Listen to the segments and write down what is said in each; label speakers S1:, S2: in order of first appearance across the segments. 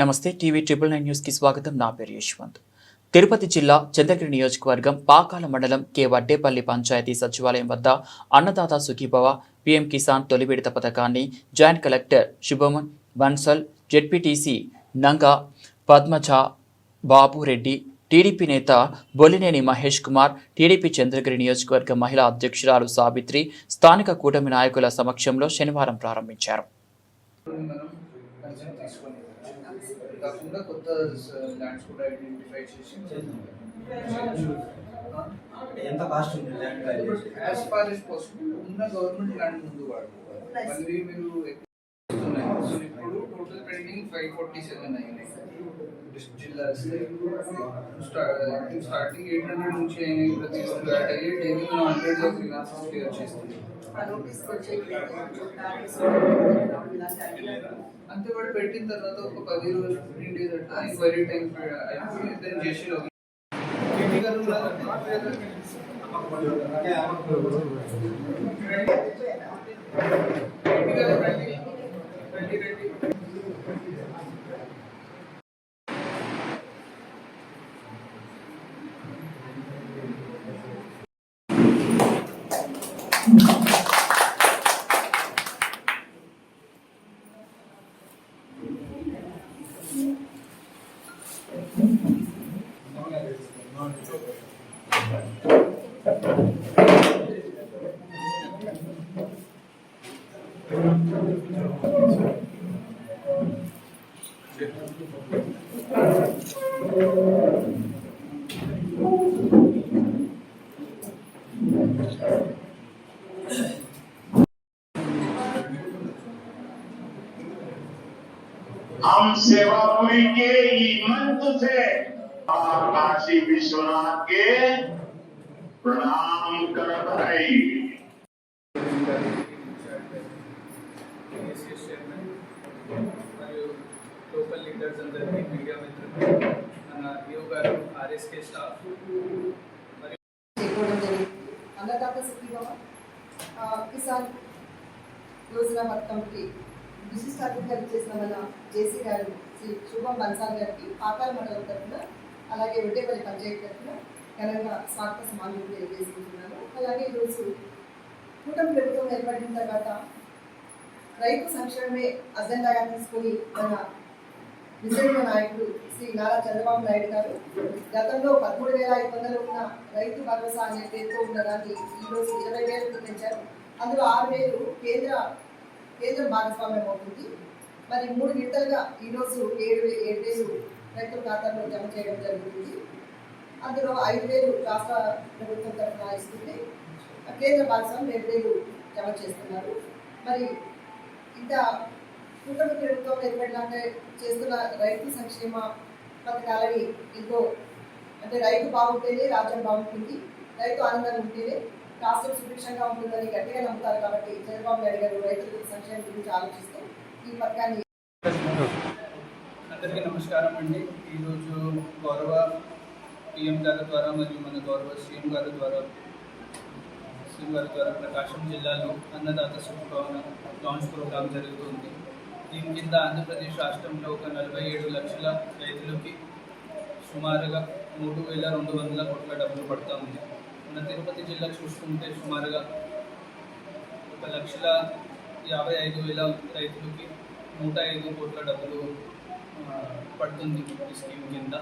S1: నమస్తే TV triple nine న్యూస్కి స్వాగతం. నా పేరు యశ్వంత్. తిరుపతి జిల్లా చంద్రగిరి నియోజకవర్గం పాకాల మండలం కె వడ్డేపల్లి పంచాయతీ సచివాలయం వద్ద అన్నదాత సుఖీభవ పీఎం కిసాన్ తొలి విడత పథకాన్ని joint collector Shubham Bansal ZPTC Nanga Padmaja Babureddy TDP నేత బొలినేని మహేష్ కుమార్ టీడీపీ చంద్రగిరి నియోజకవర్గ మహిళా అధ్యక్షురాలు సావిత్రి స్థానిక కూటమి నాయకుల సమక్షంలో శనివారం ప్రారంభించారు
S2: మనం కన్సెంట్ తీసుకొని ఇది కాకుండా కొత్త ల్యాండ్స్ కూడా ఐడెంటిఫై చేసి
S3: ఎంత కాస్ట్ ఉంది land
S2: as far as possible ఉన్న గవర్నమెంట్ ల్యాండ్ ముందు వాడుకోవాలి. మళ్ళీ మీరు total pending five forty seven అయినాయి జిల్లా స్టార్టింగ్ ఎయిట్ హండ్రెడ్ నుంచి అయినాయి ప్రతి రోజు యాడ్ అయ్యి డైలీ మనం హండ్రెడ్ ఆఫ్ గ్రీనాసెస్ క్లియర్ చేస్తున్నాం అంతే వాడు పెట్టిన తర్వాత ఒక పది రోజులు ఫిఫ్టీన్ డేస్ అట్లా ఎంక్వైరీ టైం అయిపోయి దాన్ని చేసి Thank you.
S4: हम सेवापुरी के ई मंच से और काशी विश्वनाथ के प्रणाम करत हई
S2: కేసీఎస్ చైర్మన్ మరియు లోకల్ లీడర్స్ అందరికీ మీడియా మిత్రులు మన డిఓ గారు ఆర్ఎస్కే స్టాఫ్ మరియు
S5: చేయడం జరిగింది అన్నదాత సుఖీభవ ఆ, కిసాన్ యోజన పథకంకి విశిష్ట అధికారి చేసిన మన జేసీ గారు శ్రీ శుభం బన్సాల్ గారికి పాకాల మండలం తరఫున అలాగే వెడ్డేపల్లి పంచాయతీ తరఫున ఘనంగా స్వాగత సమానం తెలియజేసుకుంటున్నాను. అలాగే ఈరోజు కూటమి ప్రభుత్వం ఏర్పడిన తర్వాత రైతు సంక్షేమమే అజెండాగా తీసుకుని మన విజయమ్మ నాయకుడు శ్రీ నారా చంద్రబాబు నాయుడు గారు గతంలో పదమూడు వేల ఐదు వందలు ఉన్న రైతు భరోసా అనే పేరుతో ఉన్నదాన్ని ఈరోజు ఇరవై వేలకు పెంచారు అందులో ఆరు వేలు కేంద్ర కేంద్రం భాగస్వామ్యం అవుతుంది. మరి మూడు విడతలుగా ఈరోజు ఏడు ఏడు వేలు రైతుల ఖాతాలో జమ చేయడం జరుగుతుంది. అందులో ఐదు వేలు రాష్ట్ర ప్రభుత్వం తరఫున ఇస్తుంది. కేంద్ర భాగస్వామ్యం ఏడు వేలు జమ చేస్తున్నారు. మరి ఇంత కూటమి ప్రభుత్వం ఏర్పడినాక చేస్తున్న రైతు సంక్షేమ పథకాలని ఎంతో అంటే రైతు బాగుంటేనే రాజ్యం బాగుంటుంది రైతు ఆనందంగా ఉంటేనే రాష్ట్రం సుభిక్షంగా ఉంటుందని గట్టిగా నమ్ముతారు కాబట్టి చంద్రబాబు నాయుడు గారు రైతుల సంక్షేమం గురించి ఆలోచిస్తూ ఈ పథకాన్ని
S2: అందరికీ నమస్కారం అండి. ఈరోజు గౌరవ పిఎం గారి ద్వారా మరియు మన గౌరవ సీఎం గారి ద్వారా సీఎం గారి ద్వారా ప్రకాశం జిల్లాలో అన్నదాత సుఖభవన లాంచ్ ప్రోగ్రామ్ జరుగుతుంది. దీని కింద ఆంధ్రప్రదేశ్ రాష్ట్రంలో ఒక నలభై ఏడు లక్షల రైతులకి సుమారుగా మూడు వేల రెండు వందల కోట్ల డబ్బులు పడుతూ ఉంది. మన తిరుపతి జిల్లా చూసుకుంటే సుమారుగా ఒక లక్షల యాభై ఐదు వేల రైతులకి నూట ఐదు కోట్ల డబ్బులు పడుతుంది ఈ స్కీమ్ కింద.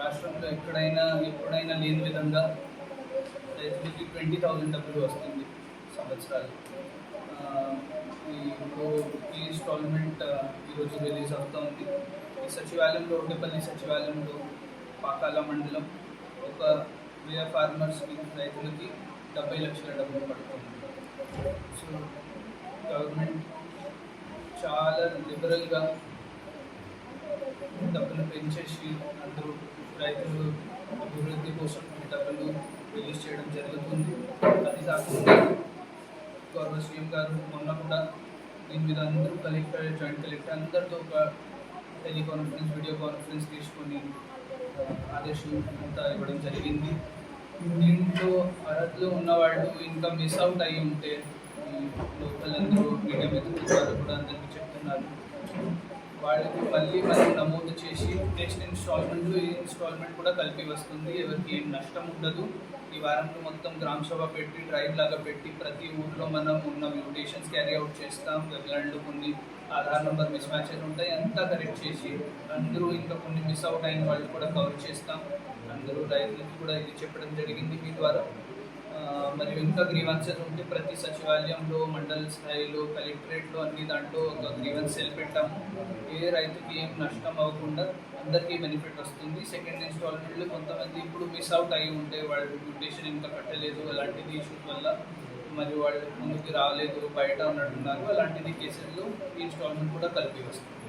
S2: రాష్ట్రంలో ఎక్కడైనా ఎప్పుడైనా లేని విధంగా రైతులకి ట్వంటీ థౌజండ్ డబ్బులు వస్తుంది సంవత్సరాలు. ఈ ఇప్పుడు ఈ ఇన్స్టాల్మెంట్ ఈరోజు రిలీజ్ అవుతా ఉంది. ఈ సచివాలయంలో ఒకటిపల్లి సచివాలయంలో పాకాల మండలం ఒక వేయ ఫార్మర్స్కి రైతులకి డెబ్బై లక్షల డబ్బులు పడుతుంది. సో గవర్నమెంట్ చాలా లిబరల్గా డబ్బులు పెంచేసి అందరూ రైతులు అభివృద్ధి కోసం డబ్బులు రిలీజ్ చేయడం జరుగుతుంది. అది కాకుండా గౌరవ సీఎం గారు మొన్న కూడా దీని మీద అందరూ కలెక్టర్ జాయింట్ కలెక్టర్ అందరితో ఒక టెలికాన్ఫరెన్స్ వీడియో కాన్ఫరెన్స్ తీసుకొని ఆదేశం అంతా ఇవ్వడం జరిగింది. దీంట్లో అర్హతలో ఉన్నవాళ్ళు ఇంకా మిస్ అవుట్ అయ్యి ఉంటే లోకల్ అందరూ మీడియా మిత్రుల కూడా అందరికీ చెప్తున్నారు. వాళ్ళకి మళ్ళీ మనం నమోదు చేసి నెక్స్ట్ ఇన్స్టాల్మెంట్ ఈ ఇన్స్టాల్మెంట్ కూడా కలిపి వస్తుంది. ఎవరికి ఏం నష్టం ఉండదు. ఈ వారంలో మొత్తం గ్రామ సభ పెట్టి డ్రైవ్ లాగా పెట్టి ప్రతి ఊర్లో మనం ఉన్న మ్యూటేషన్స్ క్యారీ అవుట్ చేస్తాం. వెబ్లాండ్లో కొన్ని ఆధార్ నెంబర్ మిస్ మ్యాచెస్ ఉంటాయి. అంతా కరెక్ట్ చేసి అందరూ ఇంకా కొన్ని మిస్ అవుట్ అయిన వాళ్ళు కూడా కవర్ చేస్తాం. అందరూ రైతులకి కూడా ఇది చెప్పడం జరిగింది. మీ ద్వారా మరియు ఇంకా గ్రీవెన్సెస్ ఉంటే ప్రతి సచివాలయంలో మండల స్థాయిలో కలెక్టరేట్లో అన్ని దాంట్లో ఒక గ్రీవెన్స్ సెల్ పెట్టాము ఏ రైతుకి ఏం నష్టం అవ్వకుండా అందరికీ బెనిఫిట్ వస్తుంది. సెకండ్ ఇన్స్టాల్మెంట్లో కొంతమంది ఇప్పుడు మిస్ అవుట్ అయ్యి ఉంటే వాళ్ళ డ్యూటేషన్ ఇంకా కట్టలేదు అలాంటిది ఇష్యూస్ వల్ల మరి వాళ్ళు ముందుకు రాలేదు బయట ఉన్నట్టున్నారు. అలాంటిది కేసెస్లో ఈ ఇన్స్టాల్మెంట్ కూడా కలిపి వస్తుంది.